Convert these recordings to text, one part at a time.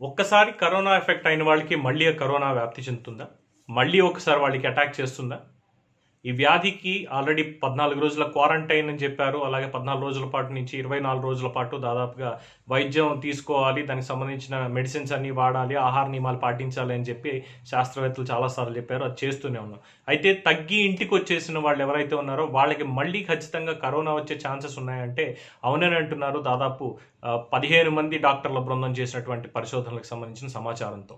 ఒక్కసారి corona effect అయిన వాళ్ళకి మళ్ళీ కరోనా వ్యాప్తి చెందుతుందా? మళ్ళీ ఒకసారి వాళ్ళకి అటాక్ చేస్తుందా? ఈ వ్యాధికి ఆల్రెడీ పద్నాలుగు రోజుల క్వారంటైన్ అని చెప్పారు. అలాగే పద్నాలుగు రోజుల పాటు నుంచి ఇరవై నాలుగు రోజుల పాటు దాదాపుగా వైద్యం తీసుకోవాలి. దానికి సంబంధించిన మెడిసిన్స్ అన్ని వాడాలి ఆహార నియమాలు పాటించాలి అని చెప్పి శాస్త్రవేత్తలు చాలాసార్లు చెప్పారు. అది చేస్తూనే ఉన్నాం. అయితే తగ్గి ఇంటికి వచ్చేసిన వాళ్ళు ఎవరైతే ఉన్నారో వాళ్ళకి మళ్ళీ ఖచ్చితంగా కరోనా వచ్చే ఛాన్సెస్ ఉన్నాయంటే అవునని అంటున్నారు. దాదాపు పదిహేను మంది డాక్టర్ల బృందం చేసినటువంటి పరిశోధనలకు సంబంధించిన సమాచారంతో.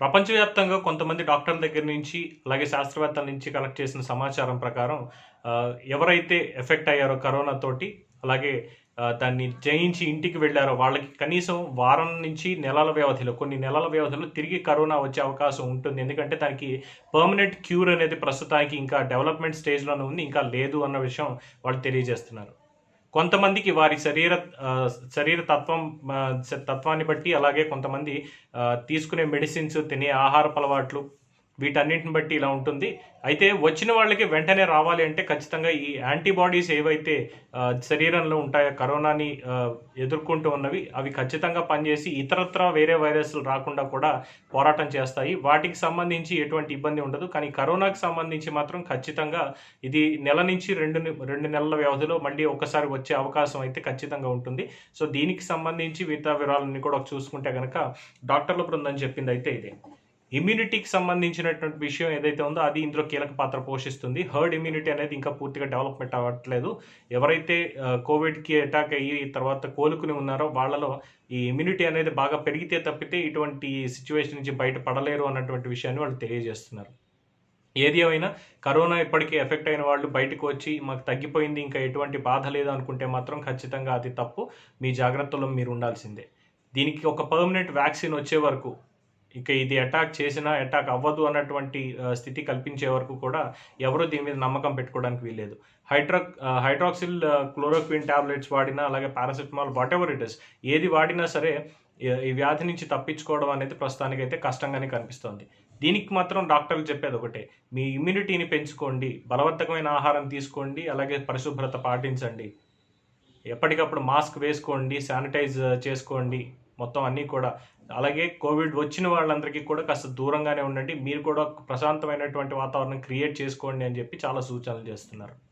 ప్రపంచవ్యాప్తంగా కొంతమంది డాక్టర్ల దగ్గర నుంచి అలాగే శాస్త్రవేత్తల నుంచి కలెక్ట్ చేసిన సమాచారం ప్రకారం ఎవరైతే ఎఫెక్ట్ అయ్యారో కరోనా తోటి అలాగే దాన్ని జయించి ఇంటికి వెళ్ళారో వాళ్ళకి కనీసం వారం నుంచి నెలల వ్యవధిలో కొన్ని నెలల వ్యవధిలో తిరిగి కరోనా వచ్చే అవకాశం ఉంటుంది. ఎందుకంటే దానికి పర్మనెంట్ క్యూర్ అనేది ప్రస్తుతానికి ఇంకా డెవలప్మెంట్ స్టేజ్లోనే ఉంది ఇంకా లేదు అన్న విషయం వాళ్ళు తెలియజేస్తున్నారు. కొంతమందికి వారి శరీర శరీర తత్వం తత్వాన్ని బట్టి అలాగే కొంతమంది తీసుకునే మెడిసిన్స్ తినే ఆహారపు అలవాట్లు వీటన్నింటిని బట్టి ఇలా ఉంటుంది. అయితే వచ్చిన వాళ్ళకి వెంటనే రావాలి అంటే ఖచ్చితంగా ఈ యాంటీబాడీస్ ఏవైతే శరీరంలో ఉంటాయో కరోనాని ఎదుర్కొంటూ ఉన్నవి అవి ఖచ్చితంగా పనిచేసి ఇతరత్ర వేరే వైరస్లు రాకుండా కూడా పోరాటం చేస్తాయి. వాటికి సంబంధించి ఎటువంటి ఇబ్బంది ఉండదు. కానీ కరోనాకి సంబంధించి మాత్రం ఖచ్చితంగా ఇది నెల నుంచి రెండు రెండు నెలల వ్యవధిలో మళ్ళీ ఒకసారి వచ్చే అవకాశం అయితే ఖచ్చితంగా ఉంటుంది. సో దీనికి సంబంధించి మిగతా వివరాలన్నీ కూడా చూసుకుంటే కనుక డాక్టర్ల బృందం చెప్పింది అయితే ఇదే. ఇమ్యూనిటీకి సంబంధించినటువంటి విషయం ఏదైతే ఉందో అది ఇందులో కీలక పాత్ర పోషిస్తుంది. హర్డ్ ఇమ్యూనిటీ అనేది ఇంకా పూర్తిగా డెవలప్మెంట్ అవ్వట్లేదు. ఎవరైతే కోవిడ్కి అటాక్ అయ్యి తర్వాత కోలుకుని ఉన్నారో వాళ్ళలో ఈ ఇమ్యూనిటీ అనేది బాగా పెరిగితే తప్పితే ఇటువంటి సిచ్యువేషన్ నుంచి బయటపడలేరు అన్నటువంటి విషయాన్ని వాళ్ళు తెలియజేస్తున్నారు. ఏది ఏమైనా కరోనా ఇప్పటికీ ఎఫెక్ట్ అయిన వాళ్ళు బయటకు వచ్చి మాకు తగ్గిపోయింది ఇంకా ఎటువంటి బాధ లేదు అనుకుంటే మాత్రం ఖచ్చితంగా అది తప్పు. మీ జాగ్రత్తలో మీరు ఉండాల్సిందే. దీనికి ఒక పర్మనెంట్ వ్యాక్సిన్ వచ్చే వరకు ఇక ఇది అటాక్ చేసినా అటాక్ అవ్వదు అన్నటువంటి స్థితి కల్పించే వరకు కూడా ఎవరు దీని మీద నమ్మకం పెట్టుకోవడానికి వీల్లేదు. హైడ్రా హైడ్రాక్సిల్ క్లోరోక్విన్ టాబ్లెట్స్ వాడినా అలాగే paracetamol whatever it is ఏది వాడినా సరే ఈ- వ్యాధి నుంచి తప్పించుకోవడం అనేది ప్రస్తుతానికి అయితే కష్టంగానే కనిపిస్తోంది. దీనికి మాత్రం డాక్టర్లు చెప్పేది ఒకటే మీ ఇమ్యూనిటీని పెంచుకోండి బలవర్ధకమైన ఆహారం తీసుకోండి అలాగే పరిశుభ్రత పాటించండి. ఎప్పటికప్పుడు మాస్క్ వేసుకోండి శానిటైజ్ చేసుకోండి. మొత్తం అన్నీ కూడా. అలాగే కోవిడ్ వచ్చిన వాళ్ళందరికీ కూడా కాస్త దూరంగానే ఉండండి. మీరు కూడా ప్రశాంతమైనటువంటి వాతావరణం క్రియేట్ చేసుకోండి అని చెప్పి చాలా సూచనలు చేస్తున్నారు.